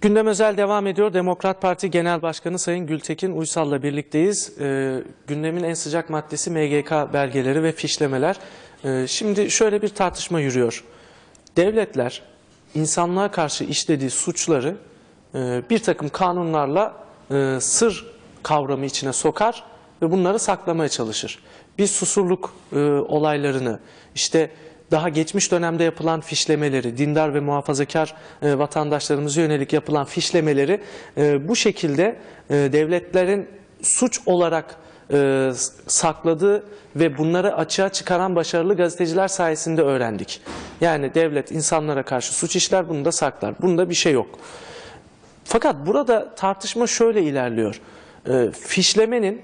Gündem özel devam ediyor. Demokrat Parti Genel Başkanı Sayın Gültekin Uysal'la birlikteyiz. Ee, gündemin en sıcak maddesi MGK belgeleri ve fişlemeler. Ee, şimdi şöyle bir tartışma yürüyor. Devletler insanlığa karşı işlediği suçları e, bir takım kanunlarla e, sır kavramı içine sokar ve bunları saklamaya çalışır. Biz susurluk e, olaylarını işte daha geçmiş dönemde yapılan fişlemeleri, dindar ve muhafazakar e, vatandaşlarımıza yönelik yapılan fişlemeleri e, bu şekilde e, devletlerin suç olarak e, sakladığı ve bunları açığa çıkaran başarılı gazeteciler sayesinde öğrendik. Yani devlet insanlara karşı suç işler bunu da saklar. Bunda bir şey yok. Fakat burada tartışma şöyle ilerliyor. E, fişlemenin,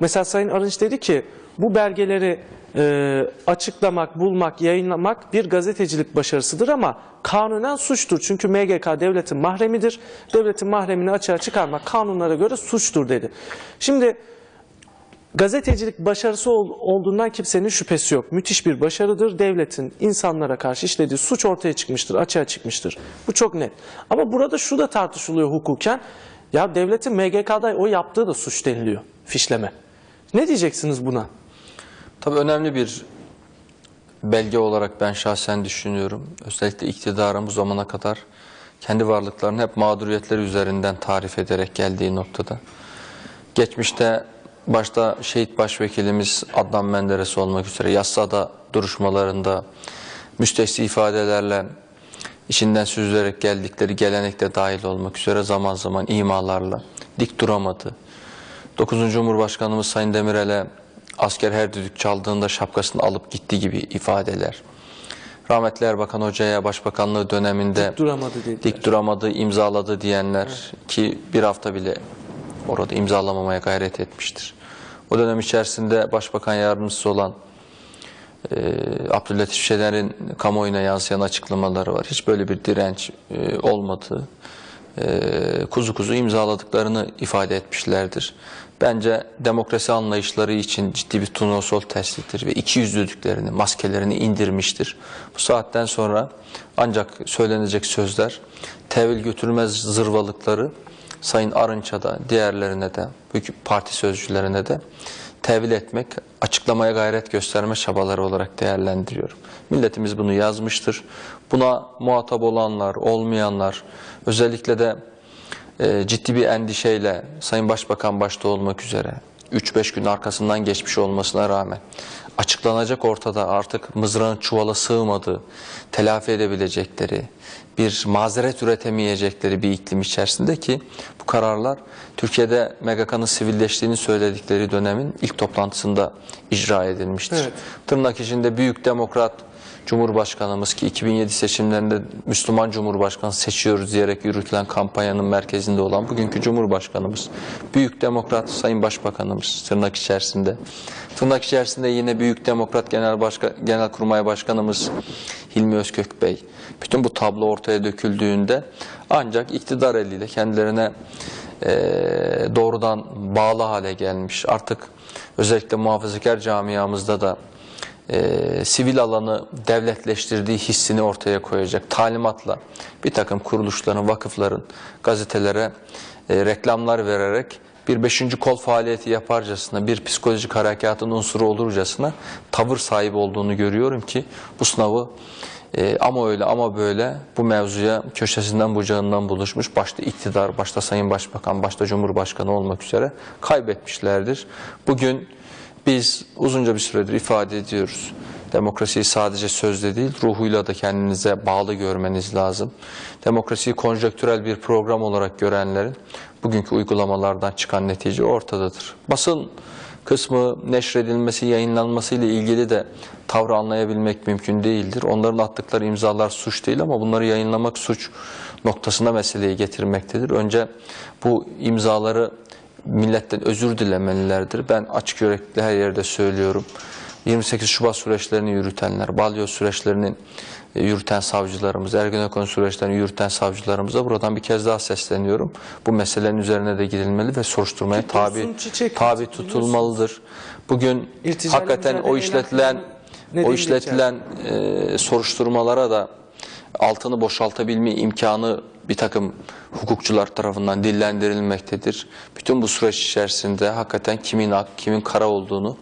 mesela Sayın Arınç dedi ki bu belgeleri e, açıklamak, bulmak, yayınlamak bir gazetecilik başarısıdır ama kanunen suçtur. Çünkü MGK devletin mahremidir. Devletin mahremini açığa çıkarmak kanunlara göre suçtur dedi. Şimdi gazetecilik başarısı ol- olduğundan kimsenin şüphesi yok. Müthiş bir başarıdır. Devletin insanlara karşı işlediği suç ortaya çıkmıştır, açığa çıkmıştır. Bu çok net. Ama burada şu da tartışılıyor hukuken. Ya devletin MGK'da o yaptığı da suç deniliyor. Fişleme. Ne diyeceksiniz buna? Tabii önemli bir belge olarak ben şahsen düşünüyorum. Özellikle iktidarın bu zamana kadar kendi varlıklarını hep mağduriyetleri üzerinden tarif ederek geldiği noktada. Geçmişte başta şehit başvekilimiz Adnan Menderes olmak üzere yassada duruşmalarında müstesni ifadelerle içinden süzülerek geldikleri gelenekte dahil olmak üzere zaman zaman imalarla dik duramadı. 9. Cumhurbaşkanımız Sayın Demirel'e asker her düdük çaldığında şapkasını alıp gitti gibi ifadeler. Rahmetli Erbakan Hoca'ya başbakanlığı döneminde Dik duramadı dediler. dik duramadı, imzaladı diyenler ki bir hafta bile orada imzalamamaya gayret etmiştir. O dönem içerisinde başbakan yardımcısı olan e, Abdülatif Şener'in kamuoyuna yansıyan açıklamaları var. Hiç böyle bir direnç e, olmadığı, e, kuzu kuzu imzaladıklarını ifade etmişlerdir. Bence demokrasi anlayışları için ciddi bir turnusol testidir ve iki yüzlülüklerini, maskelerini indirmiştir. Bu saatten sonra ancak söylenecek sözler, tevil götürmez zırvalıkları Sayın Arınç'a da, diğerlerine de, parti sözcülerine de tevil etmek, açıklamaya gayret gösterme çabaları olarak değerlendiriyorum. Milletimiz bunu yazmıştır. Buna muhatap olanlar, olmayanlar, özellikle de e, ciddi bir endişeyle Sayın Başbakan başta olmak üzere 3-5 gün arkasından geçmiş olmasına rağmen açıklanacak ortada artık mızrağın çuvala sığmadığı, telafi edebilecekleri, bir mazeret üretemeyecekleri bir iklim içerisinde ki bu kararlar Türkiye'de MGK'nın sivilleştiğini söyledikleri dönemin ilk toplantısında icra edilmiştir. Evet. Tırnak içinde büyük demokrat Cumhurbaşkanımız ki 2007 seçimlerinde Müslüman Cumhurbaşkanı seçiyoruz diyerek yürütülen kampanyanın merkezinde olan bugünkü Cumhurbaşkanımız, Büyük Demokrat Sayın Başbakanımız tırnak içerisinde. Tırnak içerisinde yine Büyük Demokrat Genel Başka, Genelkurmay Başkanımız Hilmi Özkök Bey. Bütün bu tablo ortaya döküldüğünde ancak iktidar eliyle kendilerine eee, doğrudan bağlı hale gelmiş. Artık özellikle muhafazakar camiamızda da e, sivil alanı devletleştirdiği hissini ortaya koyacak talimatla bir takım kuruluşların, vakıfların gazetelere e, reklamlar vererek bir beşinci kol faaliyeti yaparcasına, bir psikolojik harekatın unsuru olurcasına tavır sahibi olduğunu görüyorum ki bu sınavı e, ama öyle ama böyle bu mevzuya köşesinden bucağından buluşmuş başta iktidar, başta Sayın Başbakan, başta Cumhurbaşkanı olmak üzere kaybetmişlerdir. Bugün biz uzunca bir süredir ifade ediyoruz. Demokrasiyi sadece sözle değil, ruhuyla da kendinize bağlı görmeniz lazım. Demokrasiyi konjonktürel bir program olarak görenlerin bugünkü uygulamalardan çıkan netice ortadadır. Basın kısmı neşredilmesi, yayınlanması ile ilgili de tavrı anlayabilmek mümkün değildir. Onların attıkları imzalar suç değil ama bunları yayınlamak suç noktasına meseleyi getirmektedir. Önce bu imzaları milletten özür dilemelilerdir. Ben açık yürekli her yerde söylüyorum. 28 Şubat süreçlerini yürütenler, balyoz süreçlerinin e, yürüten savcılarımız, Ergenekon süreçlerini yürüten savcılarımıza buradan bir kez daha sesleniyorum. Bu meselenin üzerine de gidilmeli ve soruşturmaya Ki tabi tabi tutulmalıdır. Bugün İrticayla hakikaten o işletilen o işletilen e, soruşturmalara da altını boşaltabilme imkanı bir takım hukukçular tarafından dillendirilmektedir. Bütün bu süreç içerisinde hakikaten kimin ak, kimin kara olduğunu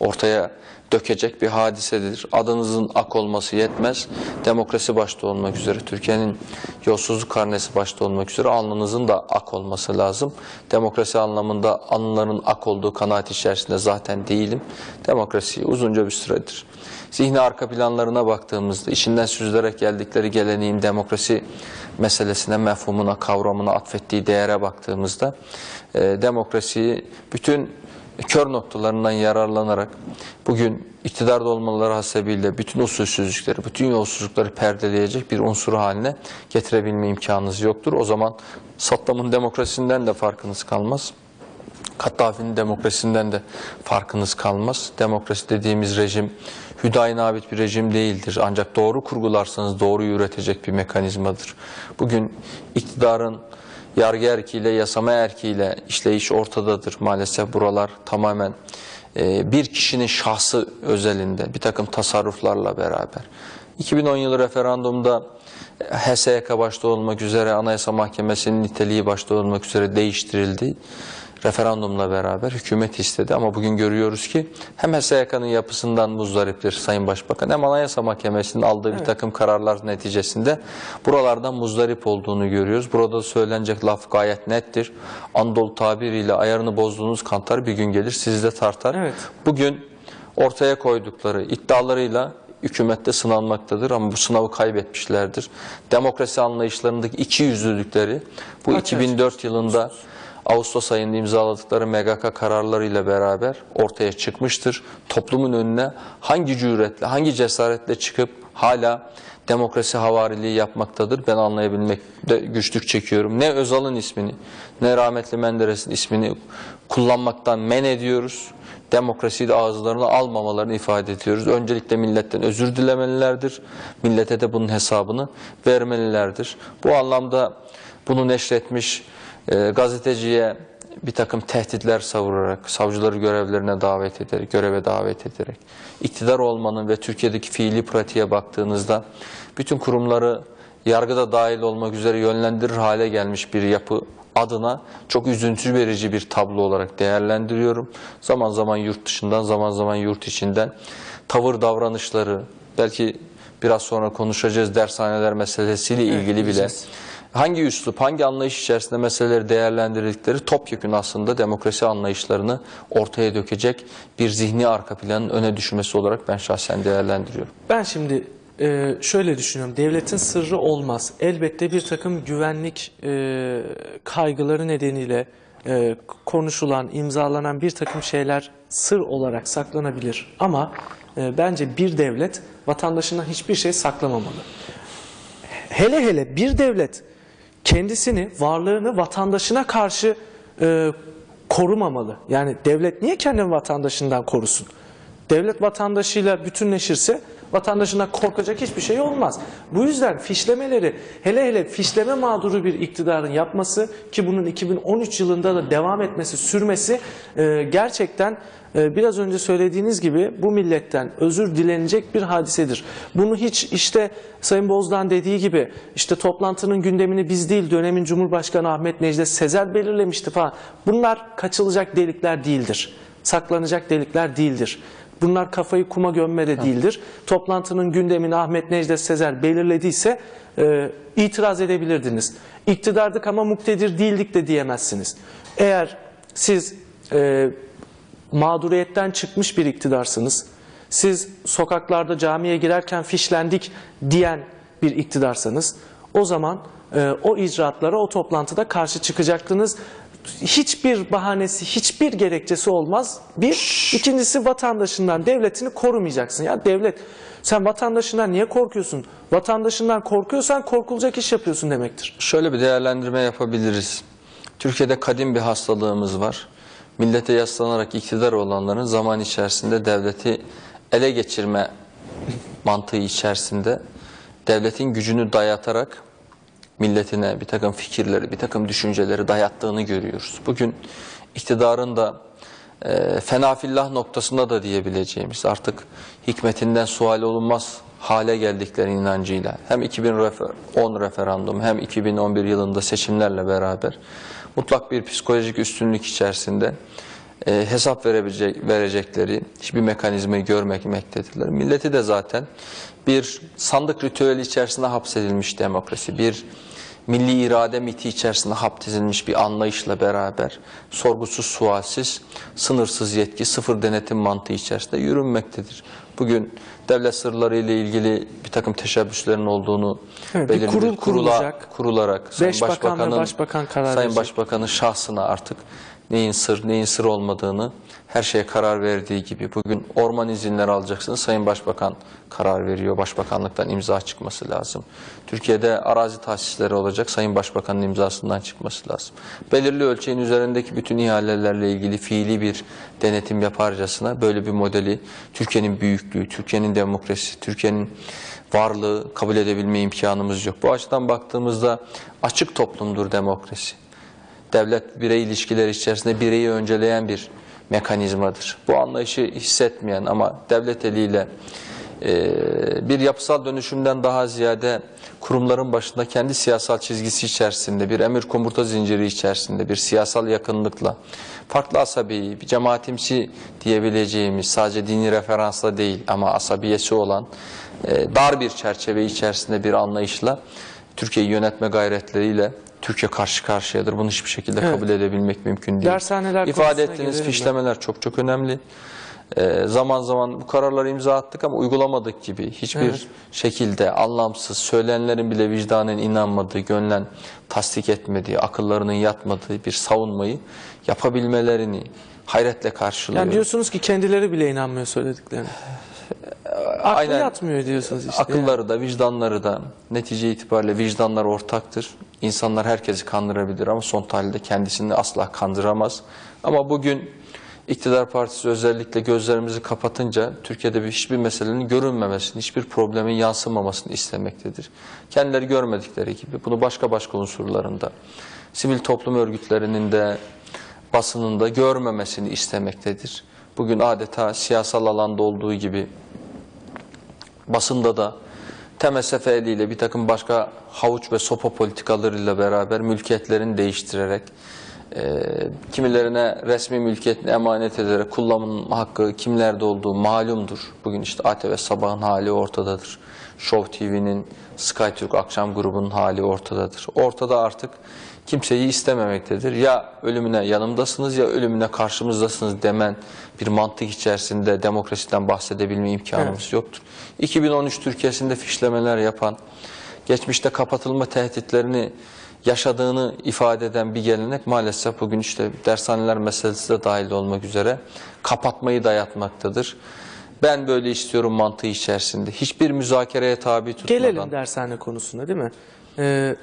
ortaya dökecek bir hadisedir. Adınızın ak olması yetmez. Demokrasi başta olmak üzere, Türkiye'nin yolsuzluk karnesi başta olmak üzere alnınızın da ak olması lazım. Demokrasi anlamında alnların ak olduğu kanaat içerisinde zaten değilim. Demokrasi uzunca bir süredir. Zihni arka planlarına baktığımızda içinden süzülerek geldikleri geleneğin demokrasi meselesine, mefhumuna, kavramına atfettiği değere baktığımızda e, demokrasiyi bütün kör noktalarından yararlanarak bugün iktidarda olmaları hasebiyle bütün usulsüzlükleri, bütün yolsuzlukları perdeleyecek bir unsur haline getirebilme imkanınız yoktur. O zaman Saddam'ın demokrasisinden de farkınız kalmaz. Kaddafi'nin demokrasisinden de farkınız kalmaz. Demokrasi dediğimiz rejim hüdayına ait bir rejim değildir. Ancak doğru kurgularsanız doğruyu üretecek bir mekanizmadır. Bugün iktidarın yargı erkiyle, yasama erkiyle işleyiş ortadadır. Maalesef buralar tamamen e, bir kişinin şahsı özelinde bir takım tasarruflarla beraber. 2010 yılı referandumda HSYK başta olmak üzere Anayasa Mahkemesi'nin niteliği başta olmak üzere değiştirildi. Referandumla beraber hükümet istedi ama bugün görüyoruz ki hem HSYK'nın yapısından muzdariptir Sayın Başbakan hem Anayasa Mahkemesi'nin aldığı bir takım kararlar neticesinde buralardan muzdarip olduğunu görüyoruz. Burada söylenecek laf gayet nettir. Andol tabiriyle ayarını bozduğunuz kantar bir gün gelir sizi de tartar. Evet. Bugün ortaya koydukları iddialarıyla hükümette sınanmaktadır ama bu sınavı kaybetmişlerdir. Demokrasi anlayışlarındaki iki yüzlülükleri bu Açık 2004 yılında Ağustos ayında imzaladıkları MGK kararlarıyla beraber ortaya çıkmıştır. Toplumun önüne hangi cüretle, hangi cesaretle çıkıp hala demokrasi havariliği yapmaktadır. Ben anlayabilmekte güçlük çekiyorum. Ne Özal'ın ismini ne rahmetli Menderes'in ismini kullanmaktan men ediyoruz. Demokrasiyi de ağızlarına almamalarını ifade ediyoruz. Öncelikle milletten özür dilemelilerdir. Millete de bunun hesabını vermelilerdir. Bu anlamda bunu neşretmiş e, gazeteciye bir takım tehditler savurarak, savcıları görevlerine davet ederek, göreve davet ederek, iktidar olmanın ve Türkiye'deki fiili pratiğe baktığınızda bütün kurumları yargıda dahil olmak üzere yönlendirir hale gelmiş bir yapı adına çok üzüntü verici bir tablo olarak değerlendiriyorum. Zaman zaman yurt dışından, zaman zaman yurt içinden tavır davranışları, belki biraz sonra konuşacağız dershaneler meselesiyle ilgili bile diyeceğiz. Hangi üslup, hangi anlayış içerisinde meseleleri değerlendirdikleri topyekun aslında demokrasi anlayışlarını ortaya dökecek bir zihni arka planın öne düşmesi olarak ben şahsen değerlendiriyorum. Ben şimdi e, şöyle düşünüyorum. Devletin sırrı olmaz. Elbette bir takım güvenlik e, kaygıları nedeniyle e, konuşulan, imzalanan bir takım şeyler sır olarak saklanabilir. Ama e, bence bir devlet vatandaşından hiçbir şey saklamamalı. Hele hele bir devlet kendisini, varlığını vatandaşına karşı e, korumamalı. Yani devlet niye kendini vatandaşından korusun? Devlet vatandaşıyla bütünleşirse vatandaşına korkacak hiçbir şey olmaz. Bu yüzden fişlemeleri hele hele fişleme mağduru bir iktidarın yapması ki bunun 2013 yılında da devam etmesi, sürmesi e, gerçekten e, biraz önce söylediğiniz gibi bu milletten özür dilenecek bir hadisedir. Bunu hiç işte Sayın Bozdağ'ın dediği gibi işte toplantının gündemini biz değil dönemin Cumhurbaşkanı Ahmet Necdet Sezer belirlemişti falan. Bunlar kaçılacak delikler değildir. Saklanacak delikler değildir. Bunlar kafayı kuma gömme de değildir. Toplantının gündemini Ahmet Necdet Sezer belirlediyse e, itiraz edebilirdiniz. İktidardık ama muktedir değildik de diyemezsiniz. Eğer siz e, mağduriyetten çıkmış bir iktidarsınız, siz sokaklarda camiye girerken fişlendik diyen bir iktidarsanız o zaman e, o icraatlara o toplantıda karşı çıkacaktınız. Hiçbir bahanesi, hiçbir gerekçesi olmaz. Bir, ikincisi vatandaşından, devletini korumayacaksın. Ya devlet, sen vatandaşından niye korkuyorsun? Vatandaşından korkuyorsan korkulacak iş yapıyorsun demektir. Şöyle bir değerlendirme yapabiliriz. Türkiye'de kadim bir hastalığımız var. Millete yaslanarak iktidar olanların zaman içerisinde devleti ele geçirme mantığı içerisinde devletin gücünü dayatarak milletine bir takım fikirleri, bir takım düşünceleri dayattığını görüyoruz. Bugün iktidarın da e, fenafillah noktasında da diyebileceğimiz artık hikmetinden sual olunmaz hale geldikleri inancıyla hem 2010 referandum hem 2011 yılında seçimlerle beraber mutlak bir psikolojik üstünlük içerisinde e, hesap verebilecek, verecekleri hiçbir mekanizmayı görmektedirler. Milleti de zaten bir sandık ritüeli içerisinde hapsedilmiş demokrasi, bir milli irade miti içerisinde hapsedilmiş bir anlayışla beraber sorgusuz sualsiz, sınırsız yetki, sıfır denetim mantığı içerisinde yürünmektedir. Bugün devlet sırları ile ilgili bir takım teşebbüslerin olduğunu Evet, belirli kurul kurula- kurulacak. kurularak Sayın Beş Başbakan'ın başbakan karar Sayın. Başbakan'ın şahsına artık neyin sır, neyin sır olmadığını her şeye karar verdiği gibi bugün orman izinleri alacaksınız. Sayın Başbakan karar veriyor. Başbakanlıktan imza çıkması lazım. Türkiye'de arazi tahsisleri olacak. Sayın Başbakan'ın imzasından çıkması lazım. Belirli ölçeğin üzerindeki bütün ihalelerle ilgili fiili bir denetim yaparcasına böyle bir modeli Türkiye'nin büyüklüğü, Türkiye'nin demokrasi, Türkiye'nin varlığı kabul edebilme imkanımız yok. Bu açıdan baktığımızda açık toplumdur demokrasi devlet birey ilişkileri içerisinde bireyi önceleyen bir mekanizmadır. Bu anlayışı hissetmeyen ama devlet eliyle e, bir yapısal dönüşümden daha ziyade kurumların başında kendi siyasal çizgisi içerisinde bir emir komuta zinciri içerisinde bir siyasal yakınlıkla farklı asabi, bir cemaatimsi diyebileceğimiz sadece dini referansla değil ama asabiyesi olan e, dar bir çerçeve içerisinde bir anlayışla Türkiye'yi yönetme gayretleriyle Türkiye karşı karşıyadır. Bunu hiçbir şekilde Evet. kabul edebilmek mümkün değil. Dershaneler İfade ettiğiniz fişlemeler çok çok önemli. Ee, zaman zaman bu kararları imza attık ama uygulamadık gibi hiçbir Evet. şekilde anlamsız, söyleyenlerin bile vicdanen inanmadığı, gönlen tasdik etmediği, akıllarının yatmadığı bir savunmayı yapabilmelerini hayretle karşılıyorum. Yani diyorsunuz ki kendileri bile inanmıyor söylediklerine. Aklı Aynen. yatmıyor diyorsunuz işte. Akılları da vicdanları da netice itibariyle vicdanlar ortaktır. İnsanlar herkesi kandırabilir ama son tahlilde kendisini asla kandıramaz. Ama bugün iktidar partisi özellikle gözlerimizi kapatınca Türkiye'de bir hiçbir meselenin görünmemesini, hiçbir problemin yansımamasını istemektedir. Kendileri görmedikleri gibi bunu başka başka unsurlarında, sivil toplum örgütlerinin de basının da görmemesini istemektedir. Bugün adeta siyasal alanda olduğu gibi basında da TMSF eliyle bir takım başka havuç ve sopa politikalarıyla beraber mülkiyetlerini değiştirerek e, kimilerine resmi mülkiyetini emanet ederek kullanım hakkı kimlerde olduğu malumdur. Bugün işte ATV Sabah'ın hali ortadadır. Show TV'nin SkyTürk akşam grubunun hali ortadadır. Ortada artık kimseyi istememektedir. Ya ölümüne yanımdasınız ya ölümüne karşımızdasınız demen bir mantık içerisinde demokrasiden bahsedebilme imkanımız yoktur. 2013 Türkiye'sinde fişlemeler yapan, geçmişte kapatılma tehditlerini yaşadığını ifade eden bir gelenek maalesef bugün işte dershaneler meselesi de dahil olmak üzere kapatmayı dayatmaktadır. Ben böyle istiyorum mantığı içerisinde. Hiçbir müzakereye tabi tutmadan. Gelelim dershane konusuna değil mi? Ee,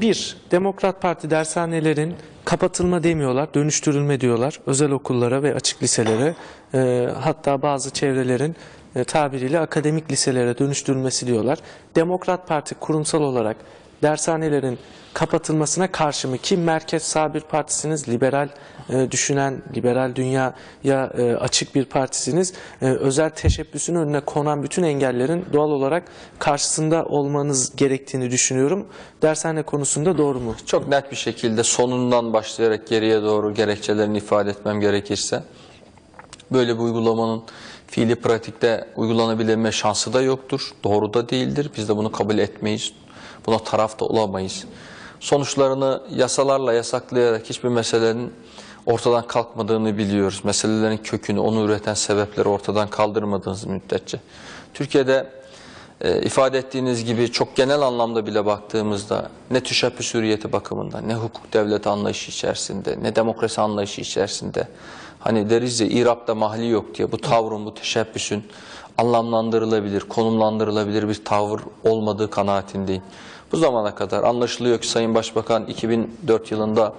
bir, Demokrat Parti dershanelerin kapatılma demiyorlar, dönüştürülme diyorlar. Özel okullara ve açık liselere, e, hatta bazı çevrelerin e, tabiriyle akademik liselere dönüştürülmesi diyorlar. Demokrat Parti kurumsal olarak dershanelerin kapatılmasına karşı mı? Ki merkez sağ bir partisiniz, liberal e, düşünen, liberal dünyaya e, açık bir partisiniz. E, özel teşebbüsün önüne konan bütün engellerin doğal olarak karşısında olmanız gerektiğini düşünüyorum. Dershane konusunda doğru mu? Çok net bir şekilde sonundan başlayarak geriye doğru gerekçelerini ifade etmem gerekirse böyle bir uygulamanın fiili pratikte uygulanabilme şansı da yoktur. Doğru da değildir. Biz de bunu kabul etmeyiz. Buna taraf da olamayız. Sonuçlarını yasalarla yasaklayarak hiçbir meselenin ortadan kalkmadığını biliyoruz. Meselelerin kökünü, onu üreten sebepleri ortadan kaldırmadığınız müddetçe. Türkiye'de e, ifade ettiğiniz gibi çok genel anlamda bile baktığımızda ne tüşebbüs hürriyeti bakımından, ne hukuk devlet anlayışı içerisinde, ne demokrasi anlayışı içerisinde hani deriz ya İrab'da mahli yok diye bu tavrın, bu teşebbüsün anlamlandırılabilir, konumlandırılabilir bir tavır olmadığı kanaatindeyim. Bu zamana kadar anlaşılıyor ki Sayın Başbakan 2004 yılında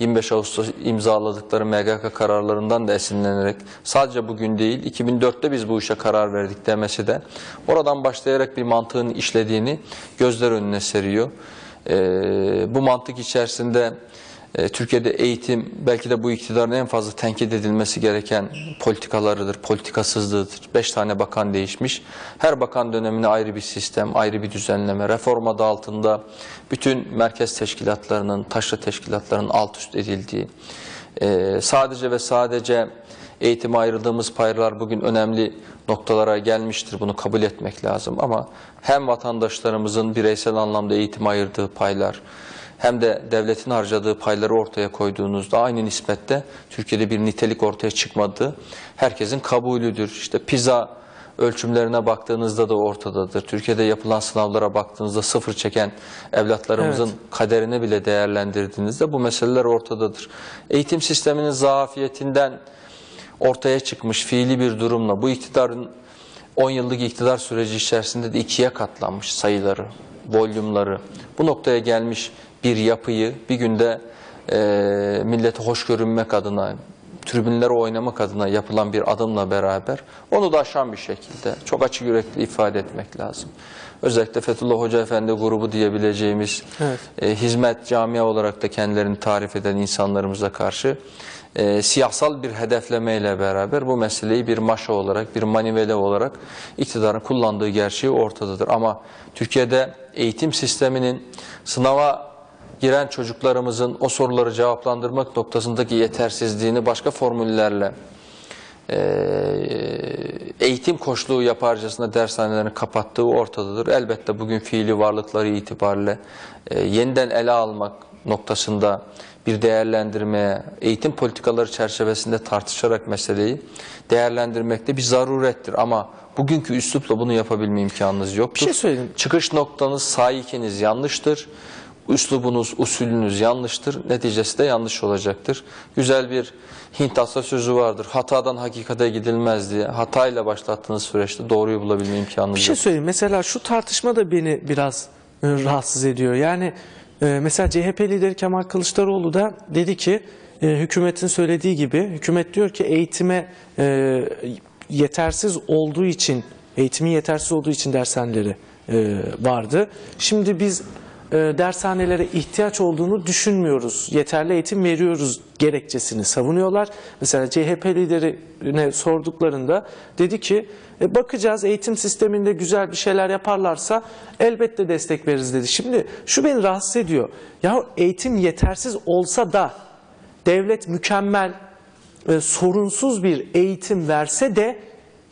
25 Ağustos imzaladıkları MGK kararlarından da esinlenerek sadece bugün değil 2004'te biz bu işe karar verdik demesi de oradan başlayarak bir mantığın işlediğini gözler önüne seriyor. Ee, bu mantık içerisinde Türkiye'de eğitim belki de bu iktidarın en fazla tenkit edilmesi gereken politikalarıdır, politikasızlığıdır. Beş tane bakan değişmiş. Her bakan dönemine ayrı bir sistem, ayrı bir düzenleme. Reform adı altında bütün merkez teşkilatlarının, taşra teşkilatlarının alt üst edildiği, e, sadece ve sadece eğitime ayrıldığımız paylar bugün önemli noktalara gelmiştir. Bunu kabul etmek lazım ama hem vatandaşlarımızın bireysel anlamda eğitime ayırdığı paylar hem de devletin harcadığı payları ortaya koyduğunuzda aynı nispette Türkiye'de bir nitelik ortaya çıkmadı. Herkesin kabulüdür. İşte PISA ölçümlerine baktığınızda da ortadadır. Türkiye'de yapılan sınavlara baktığınızda sıfır çeken evlatlarımızın Evet. kaderini bile değerlendirdiğinizde bu meseleler ortadadır. Eğitim sisteminin zafiyetinden ortaya çıkmış fiili bir durumla bu iktidarın 10 yıllık iktidar süreci içerisinde de ikiye katlanmış sayıları, volümleri. Bu noktaya gelmiş bir yapıyı bir günde e, millete hoş görünmek adına, tribünlere oynamak adına yapılan bir adımla beraber onu da aşan bir şekilde çok açık yürekli ifade etmek lazım. Özellikle Fethullah Hoca Efendi grubu diyebileceğimiz Evet. e, hizmet camia olarak da kendilerini tarif eden insanlarımıza karşı e, siyasal bir hedeflemeyle beraber bu meseleyi bir maşa olarak, bir manivele olarak iktidarın kullandığı gerçeği ortadadır. Ama Türkiye'de eğitim sisteminin sınava giren çocuklarımızın o soruları cevaplandırmak noktasındaki yetersizliğini başka formüllerle e, eğitim koşluğu yaparcasına dershanelerini kapattığı ortadadır. Elbette bugün fiili varlıkları itibariyle e, yeniden ele almak noktasında bir değerlendirmeye, eğitim politikaları çerçevesinde tartışarak meseleyi değerlendirmekte bir zarurettir. Ama bugünkü üslupla bunu yapabilme imkanınız yoktur. Bir şey söyleyeyim. Çıkış noktanız, sahikiniz yanlıştır. Üslubunuz, usulünüz yanlıştır. Neticesi de yanlış olacaktır. Güzel bir Hint atasözü vardır. Hatadan hakikate gidilmez diye. Hatayla başlattığınız süreçte doğruyu bulabilme imkanınız Bir şey yok. söyleyeyim. Mesela şu tartışma da beni biraz e, rahatsız ediyor. Yani e, mesela CHP lideri Kemal Kılıçdaroğlu da dedi ki e, hükümetin söylediği gibi hükümet diyor ki eğitime e, yetersiz olduğu için eğitimin yetersiz olduğu için dershaneleri e, vardı. Şimdi biz dershanelere ihtiyaç olduğunu düşünmüyoruz. Yeterli eğitim veriyoruz gerekçesini savunuyorlar. Mesela CHP liderine sorduklarında dedi ki e, bakacağız eğitim sisteminde güzel bir şeyler yaparlarsa elbette destek veririz dedi. Şimdi şu beni rahatsız ediyor. Ya eğitim yetersiz olsa da devlet mükemmel e, sorunsuz bir eğitim verse de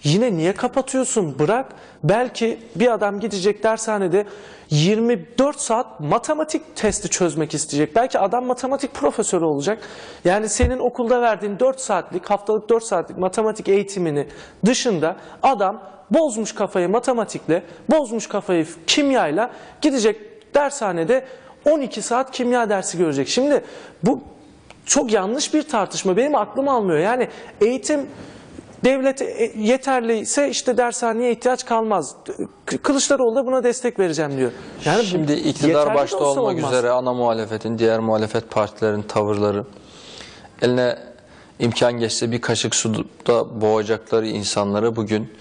yine niye kapatıyorsun? Bırak. Belki bir adam gidecek dershanede 24 saat matematik testi çözmek isteyecek. Belki adam matematik profesörü olacak. Yani senin okulda verdiğin 4 saatlik, haftalık 4 saatlik matematik eğitimini dışında adam bozmuş kafayı matematikle, bozmuş kafayı kimyayla gidecek dershanede 12 saat kimya dersi görecek. Şimdi bu çok yanlış bir tartışma. Benim aklım almıyor. Yani eğitim devlet e, yeterliyse işte dershaneye ihtiyaç kalmaz. Kılıçdaroğlu da buna destek vereceğim diyor. Yani Şimdi iktidar başta olmak olmaz. üzere ana muhalefetin, diğer muhalefet partilerin tavırları, eline imkan geçse bir kaşık suda boğacakları insanları bugün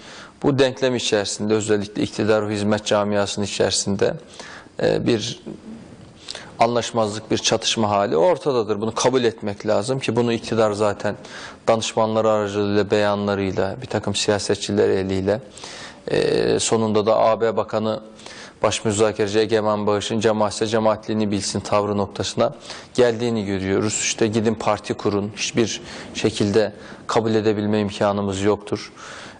bu denklem içerisinde özellikle iktidar hizmet camiasının içerisinde e, bir anlaşmazlık, bir çatışma hali ortadadır. Bunu kabul etmek lazım ki bunu iktidar zaten danışmanları aracılığıyla, beyanlarıyla, bir takım siyasetçiler eliyle e, sonunda da AB Bakanı Baş Müzakereci Egemen Bağış'ın cemaatse cemaatliğini bilsin tavrı noktasına geldiğini görüyoruz. İşte gidin parti kurun. Hiçbir şekilde kabul edebilme imkanımız yoktur.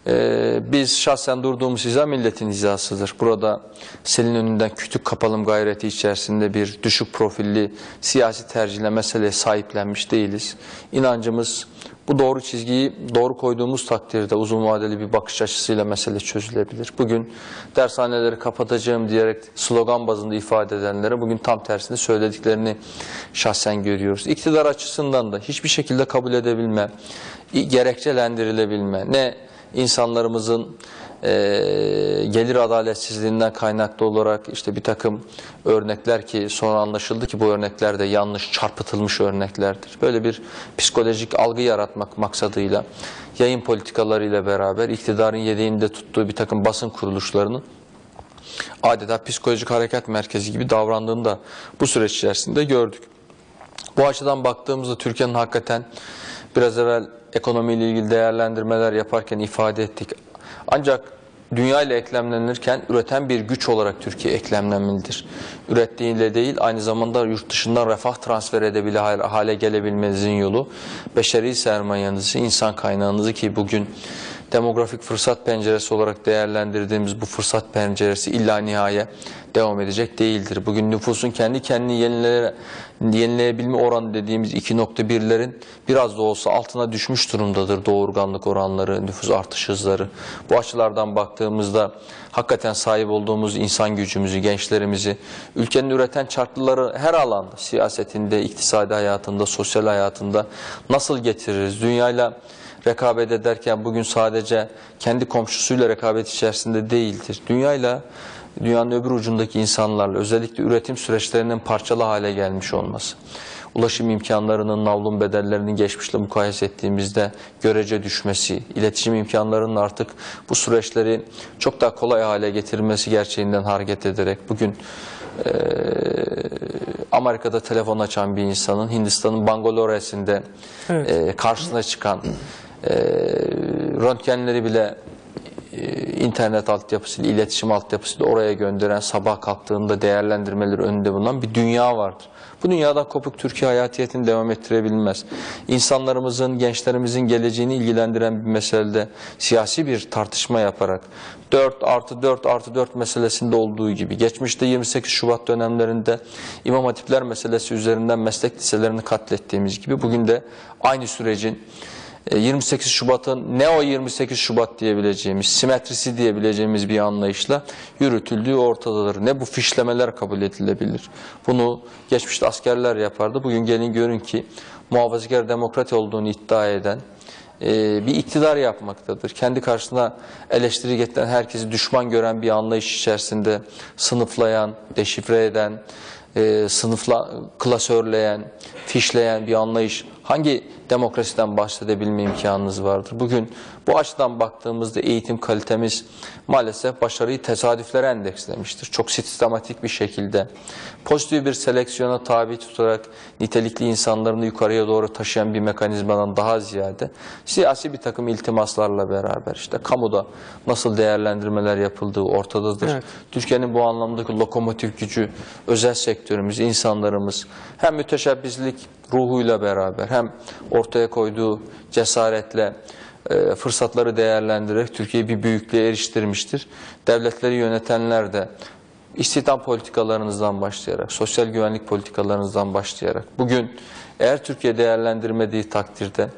Ee, biz şahsen durduğumuz hiza milletin hizasıdır. Burada selin önünden kütük kapalım gayreti içerisinde bir düşük profilli siyasi tercihle meseleye sahiplenmiş değiliz. İnancımız bu doğru çizgiyi doğru koyduğumuz takdirde uzun vadeli bir bakış açısıyla mesele çözülebilir. Bugün dershaneleri kapatacağım diyerek slogan bazında ifade edenlere bugün tam tersini söylediklerini şahsen görüyoruz. İktidar açısından da hiçbir şekilde kabul edebilme, gerekçelendirilebilme, ne insanlarımızın e, gelir adaletsizliğinden kaynaklı olarak işte bir takım örnekler ki sonra anlaşıldı ki bu örnekler de yanlış çarpıtılmış örneklerdir. Böyle bir psikolojik algı yaratmak maksadıyla yayın politikalarıyla beraber iktidarın yedeğinde tuttuğu bir takım basın kuruluşlarının adeta psikolojik hareket merkezi gibi davrandığını da bu süreç içerisinde gördük. Bu açıdan baktığımızda Türkiye'nin hakikaten biraz evvel ekonomiyle ilgili değerlendirmeler yaparken ifade ettik. Ancak dünya ile eklemlenirken üreten bir güç olarak Türkiye eklemlenmelidir. Ürettiğiyle değil aynı zamanda yurt dışından refah transfer edebilir hale gelebilmenizin yolu beşeri sermayenizi, insan kaynağınızı ki bugün demografik fırsat penceresi olarak değerlendirdiğimiz bu fırsat penceresi illa nihaye devam edecek değildir. Bugün nüfusun kendi kendini yenileyebilme oranı dediğimiz 2.1'lerin biraz da olsa altına düşmüş durumdadır doğurganlık oranları, nüfus artış hızları. Bu açılardan baktığımızda hakikaten sahip olduğumuz insan gücümüzü, gençlerimizi, ülkenin üreten çarklıları her alanda, siyasetinde, iktisadi hayatında, sosyal hayatında nasıl getiririz? Dünyayla rekabet ederken bugün sadece kendi komşusuyla rekabet içerisinde değildir. Dünyayla dünyanın öbür ucundaki insanlarla özellikle üretim süreçlerinin parçalı hale gelmiş olması. Ulaşım imkanlarının, navlun bedellerinin geçmişle mukayese ettiğimizde görece düşmesi, iletişim imkanlarının artık bu süreçleri çok daha kolay hale getirmesi gerçeğinden hareket ederek bugün eee, Amerika'da telefon açan bir insanın Hindistan'ın Bangalore'sinde Evet. eee, karşısına çıkan eee röntgenleri bile e, internet altyapısıyla, iletişim altyapısıyla oraya gönderen sabah kalktığında değerlendirmeleri önünde bulunan bir dünya vardır. Bu dünyadan kopuk Türkiye hayatiyetini devam ettirebilmez. İnsanlarımızın, gençlerimizin geleceğini ilgilendiren bir meselede siyasi bir tartışma yaparak 4 artı 4 artı 4 meselesinde olduğu gibi geçmişte 28 Şubat dönemlerinde İmam Hatipler meselesi üzerinden meslek liselerini katlettiğimiz gibi bugün de aynı sürecin e, 28 Şubat'ın ne o 28 Şubat diyebileceğimiz, simetrisi diyebileceğimiz bir anlayışla yürütüldüğü ortadadır. Ne bu fişlemeler kabul edilebilir. Bunu geçmişte askerler yapardı. Bugün gelin görün ki muhafazakar demokrat olduğunu iddia eden e, bir iktidar yapmaktadır. Kendi karşısına eleştiri getiren, herkesi düşman gören bir anlayış içerisinde sınıflayan, deşifre eden, e, sınıfla klasörleyen, fişleyen bir anlayış hangi demokrasiden bahsedebilme imkanınız vardır? Bugün bu açıdan baktığımızda eğitim kalitemiz maalesef başarıyı tesadüflere endekslemiştir. Çok sistematik bir şekilde pozitif bir seleksiyona tabi tutarak nitelikli insanlarını yukarıya doğru taşıyan bir mekanizmadan daha ziyade siyasi bir takım iltimaslarla beraber işte kamuda nasıl değerlendirmeler yapıldığı ortadadır. Evet. Türkiye'nin bu anlamdaki lokomotif gücü özel sektörümüz, insanlarımız hem müteşebbislik ruhuyla beraber hem ortaya koyduğu cesaretle e, fırsatları değerlendirerek Türkiye'yi bir büyüklüğe eriştirmiştir. Devletleri yönetenler de istihdam politikalarınızdan başlayarak, sosyal güvenlik politikalarınızdan başlayarak bugün eğer Türkiye değerlendirmediği takdirde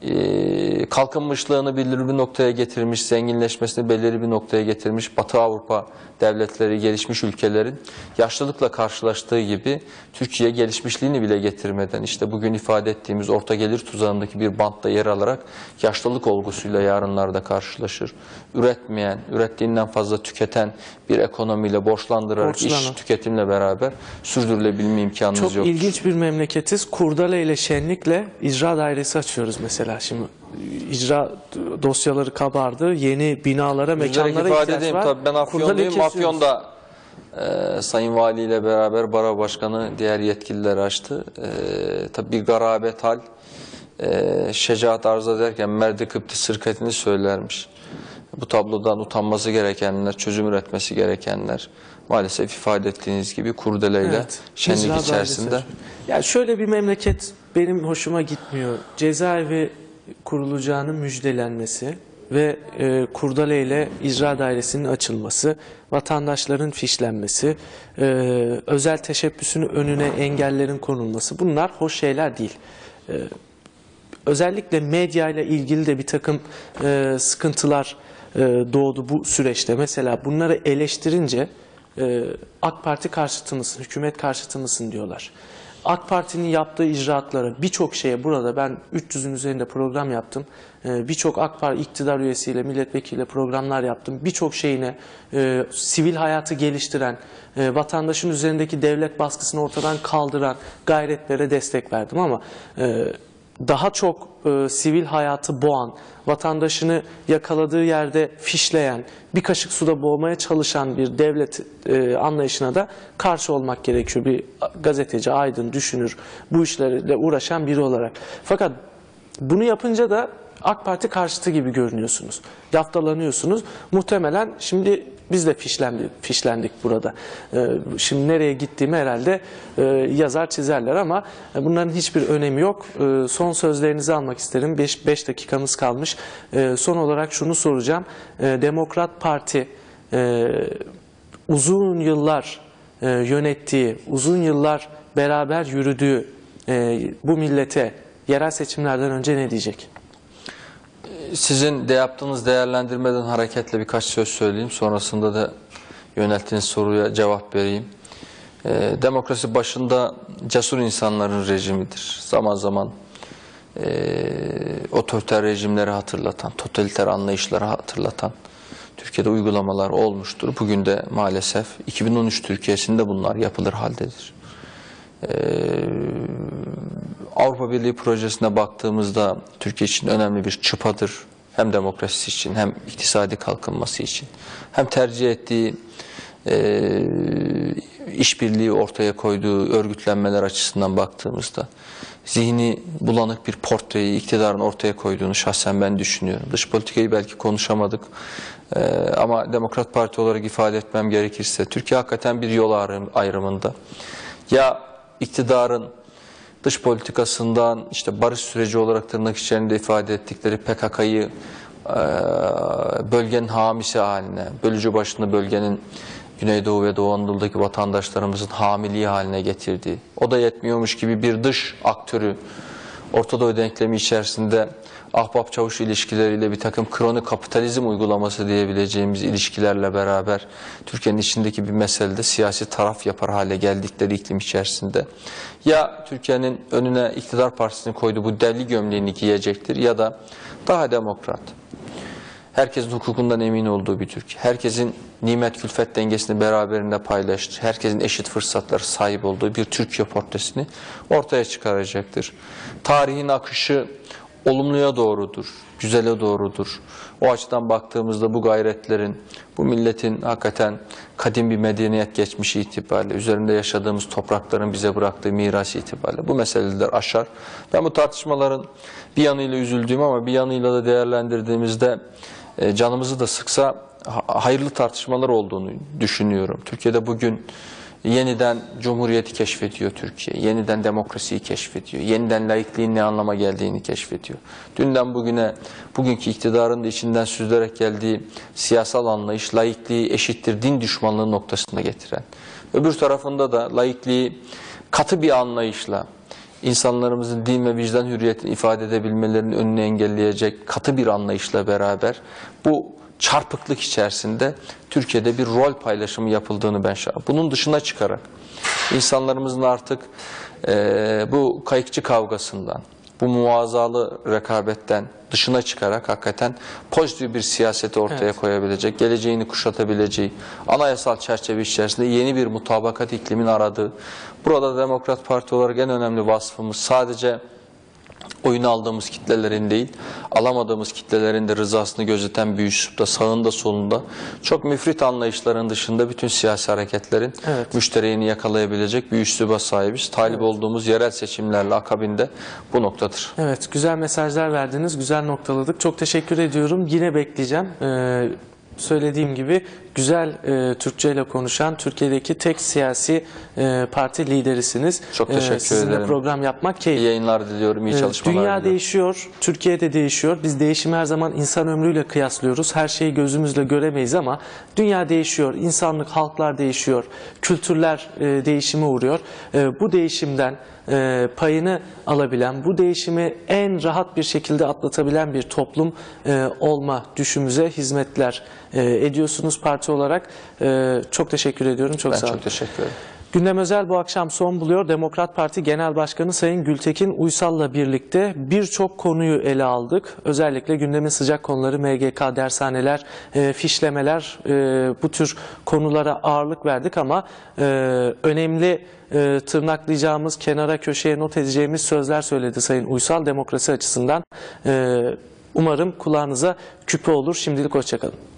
e, kalkınmışlığını belirli bir noktaya getirmiş, zenginleşmesini belirli bir noktaya getirmiş Batı Avrupa devletleri, gelişmiş ülkelerin yaşlılıkla karşılaştığı gibi Türkiye gelişmişliğini bile getirmeden işte bugün ifade ettiğimiz orta gelir tuzağındaki bir bantta yer alarak yaşlılık olgusuyla yarınlarda karşılaşır. Üretmeyen, ürettiğinden fazla tüketen bir ekonomiyle borçlandırarak iş Borçlanan. tüketimle beraber sürdürülebilme imkanınız Çok yok. ilginç bir memleketiz. Kurdele ile şenlikle icra dairesi açıyoruz mesela şimdi. icra dosyaları kabardı. Yeni binalara, Üzerek mekanlara ifade ihtiyaç edeyim var. tabii ben Afyon'dayım. Afyon'da e, Sayın Vali ile beraber Baro Başkanı diğer yetkililer açtı. E, tabii bir garabet hal. E, şecaat arz ederken Merdi Kıpti sırkatini söylermiş. Bu tablodan utanması gerekenler, çözüm üretmesi gerekenler maalesef ifade ettiğiniz gibi kurdeleyle Evet, şenlik içerisinde. Ya şöyle bir memleket benim hoşuma gitmiyor. Cezaevi kurulacağının müjdelenmesi ve e, kurdele ile icra dairesinin açılması, vatandaşların fişlenmesi, e, özel teşebbüsün önüne engellerin konulması bunlar hoş şeyler değil. E, özellikle medya ile ilgili de bir takım e, sıkıntılar e, doğdu bu süreçte. Mesela bunları eleştirince e, AK Parti karşıtı mısın, hükümet karşıtı mısın diyorlar. AK Parti'nin yaptığı icraatlara birçok şeye burada ben 300'ün üzerinde program yaptım. E, birçok AK Parti iktidar üyesiyle, milletvekiliyle programlar yaptım. Birçok şeyine e, sivil hayatı geliştiren, e, vatandaşın üzerindeki devlet baskısını ortadan kaldıran gayretlere destek verdim ama e, daha çok e, sivil hayatı boğan, vatandaşını yakaladığı yerde fişleyen, bir kaşık suda boğmaya çalışan bir devlet e, anlayışına da karşı olmak gerekiyor. Bir gazeteci, aydın, düşünür, bu işlerle uğraşan biri olarak. Fakat bunu yapınca da AK Parti karşıtı gibi görünüyorsunuz. Yaftalanıyorsunuz. Muhtemelen şimdi biz de fişlendik, fişlendik burada. Ee, şimdi nereye gittiğimi herhalde e, yazar çizerler ama bunların hiçbir önemi yok. E, son sözlerinizi almak isterim. 5 dakikamız kalmış. E, son olarak şunu soracağım. Demokrat Parti e, uzun yıllar e, yönettiği, uzun yıllar beraber yürüdüğü bu millete yerel seçimlerden önce ne diyecek? Sizin de yaptığınız değerlendirmeden hareketle birkaç söz söyleyeyim. Sonrasında da yönelttiğiniz soruya cevap vereyim. Ee, demokrasi başında cesur insanların rejimidir. Zaman zaman e, otoriter rejimleri hatırlatan, totaliter anlayışları hatırlatan Türkiye'de uygulamalar olmuştur. Bugün de maalesef 2013 Türkiye'sinde bunlar yapılır haldedir. Avrupa Birliği projesine baktığımızda Türkiye için önemli bir çıpadır. Hem demokrasisi için hem iktisadi kalkınması için. Hem tercih ettiği e, işbirliği ortaya koyduğu örgütlenmeler açısından baktığımızda zihni bulanık bir portreyi iktidarın ortaya koyduğunu şahsen ben düşünüyorum. Dış politikayı belki konuşamadık e, ama Demokrat Parti olarak ifade etmem gerekirse Türkiye hakikaten bir yol ayrım- ayrımında. Ya iktidarın dış politikasından işte barış süreci olarak tırnak içerisinde ifade ettikleri PKK'yı bölgenin hamisi haline, bölücü başını bölgenin Güneydoğu ve Doğu Anadolu'daki vatandaşlarımızın hamiliği haline getirdiği, o da yetmiyormuş gibi bir dış aktörü Orta Doğu denklemi içerisinde ahbap çavuş ilişkileriyle bir takım kronik kapitalizm uygulaması diyebileceğimiz ilişkilerle beraber Türkiye'nin içindeki bir meselede siyasi taraf yapar hale geldikleri iklim içerisinde ya Türkiye'nin önüne iktidar partisini koyduğu bu deli gömleğini giyecektir ya da daha demokrat, herkesin hukukundan emin olduğu bir Türkiye, herkesin nimet külfet dengesini beraberinde paylaştığı, herkesin eşit fırsatlara sahip olduğu bir Türkiye portresini ortaya çıkaracaktır. Tarihin akışı olumluya doğrudur, güzele doğrudur. O açıdan baktığımızda bu gayretlerin, bu milletin hakikaten kadim bir medeniyet geçmişi itibariyle, üzerinde yaşadığımız toprakların bize bıraktığı miras itibariyle bu meseleler aşar. Ben bu tartışmaların bir yanıyla üzüldüğüm ama bir yanıyla da değerlendirdiğimizde e, canımızı da sıksa ha- hayırlı tartışmalar olduğunu düşünüyorum. Türkiye'de bugün yeniden cumhuriyeti keşfediyor Türkiye. Yeniden demokrasiyi keşfediyor. Yeniden laikliğin ne anlama geldiğini keşfediyor. Dünden bugüne bugünkü iktidarın da içinden süzülerek geldiği siyasal anlayış laikliği eşittir din düşmanlığı noktasına getiren. Öbür tarafında da laikliği katı bir anlayışla insanlarımızın din ve vicdan hürriyetini ifade edebilmelerinin önünü engelleyecek katı bir anlayışla beraber bu çarpıklık içerisinde Türkiye'de bir rol paylaşımı yapıldığını ben şah- bunun dışına çıkarak insanlarımızın artık eee, bu kayıkçı kavgasından bu muazzalı rekabetten dışına çıkarak hakikaten pozitif bir siyaseti ortaya Evet. koyabilecek, geleceğini kuşatabileceği, anayasal çerçeve içerisinde yeni bir mutabakat iklimin aradığı. Burada Demokrat Parti olarak en önemli vasfımız sadece oyunu aldığımız kitlelerin değil, alamadığımız kitlelerin de rızasını gözeten bir üslupta, sağında solunda çok müfrit anlayışların dışında bütün siyasi hareketlerin Evet. müştereğini yakalayabilecek bir üsluba sahibiz. Talip olduğumuz yerel seçimlerle akabinde bu noktadır. Evet, güzel mesajlar verdiniz, güzel noktaladık. Çok teşekkür ediyorum. Yine bekleyeceğim. Ee, söylediğim gibi güzel e, Türkçe ile konuşan Türkiye'deki tek siyasi e, parti liderisiniz. Çok teşekkür sizinle ederim. program yapmak İyi keyifli. yayınlar diliyorum, iyi Ee, çalışmalar Dünya diliyorum. değişiyor, Türkiye de değişiyor. Biz değişimi her zaman insan ömrüyle kıyaslıyoruz. Her şeyi gözümüzle göremeyiz ama dünya değişiyor, insanlık, halklar değişiyor, kültürler e, değişime uğruyor. E, bu değişimden e, payını alabilen, bu değişimi en rahat bir şekilde atlatabilen bir toplum e, olma düşümüze hizmetler e, ediyorsunuz parti olarak. E, çok teşekkür ediyorum, çok Ben sağ olun. çok teşekkür ederim. Gündem özel bu akşam son buluyor. Demokrat Parti Genel Başkanı Sayın Gültekin Uysal'la birlikte birçok konuyu ele aldık. Özellikle gündemin sıcak konuları MGK, dershaneler, e, fişlemeler e, bu tür konulara ağırlık verdik ama e, önemli e, tırnaklayacağımız, kenara köşeye not edeceğimiz sözler söyledi Sayın Uysal demokrasi açısından. E, umarım kulağınıza küpe olur. Şimdilik hoşçakalın.